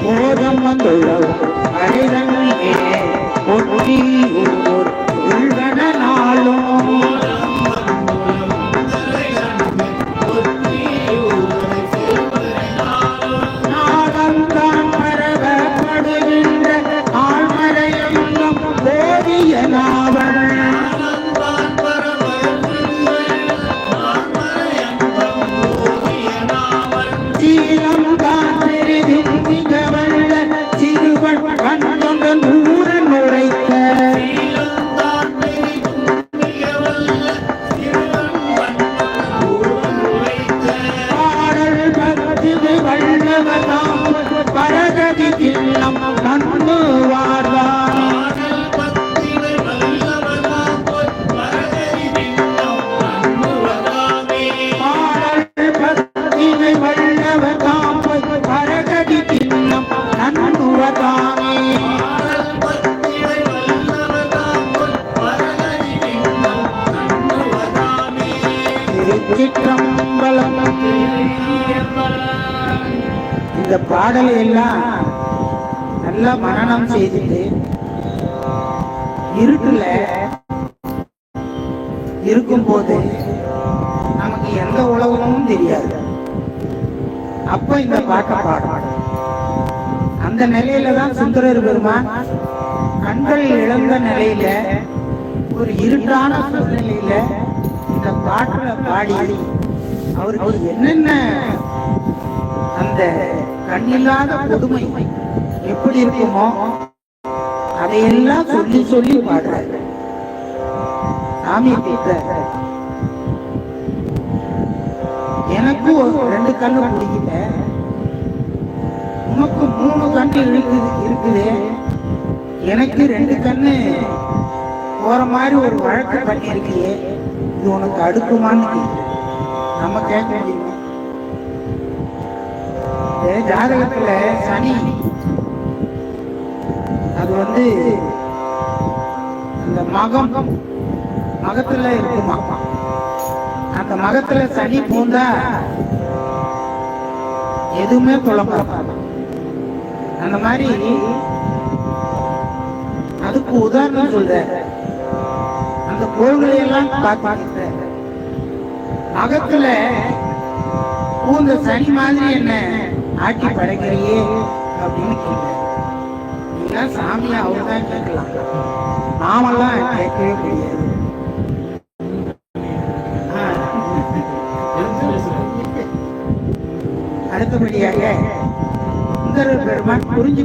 போதம் வந்துள்ளோம் அரைதங்கே ஒட்டி ஊர் உள்வன நாளும் நன்னுவதாமே இந்த பாடலை எல்லாம் நல்லா மரணம் செய்துட்டு இருட்டுல இருக்கும்போது நமக்கு எந்த உலகமும் தெரியாது. அப்ப இந்த பாட்டை பாடுவாங்க அந்த நிலையில தான் சுந்தரர் பெருமான் கண்கள் இழந்த நிலையில ஒரு இருட்டான சூழ்நிலையில இந்த பாட்டுல பாடி அவருக்கு என்னென்ன அந்த கண்ணில்லாத கொடுமை எப்படி இருக்குமோ அதையெல்லாம் சொல்லி சொல்லி பாடுறாரு. சாமி திட்டுறாரு எனக்கும் ஒரு ரெண்டு கண்ணு பிடிக்கல. மூணு இருக்குது எனக்கு ரெண்டு கண்ணு. போற மாதிரி ஒரு வழக்கு பண்ணியிருக்கியே. இது உனக்கு அடுக்குமான்னு நம்ம கேட்க முடியுமா? ஜாதகத்துல சனி. அது வந்து அந்த மகம் மகத்துல இருக்குமா? அந்த மகத்துல சனி பூந்தா எதுவுமே புலம்புறாங்க அந்த மாதிரி அதுக்கு உதாரணம் சொல்ற அந்த கோள்களை எல்லாம் பார்த்து மகத்துல பூந்த சனி மாதிரி என்ன ஆட்டி படைக்கிறியே அப்படின்னு நீங்க சாமியை அவர் தான் கேட்கலாம். நாமெல்லாம் கேட்கவே முடியாது. அடுத்தபடியாக சுந்தர பெருமான் புரிஞ்சு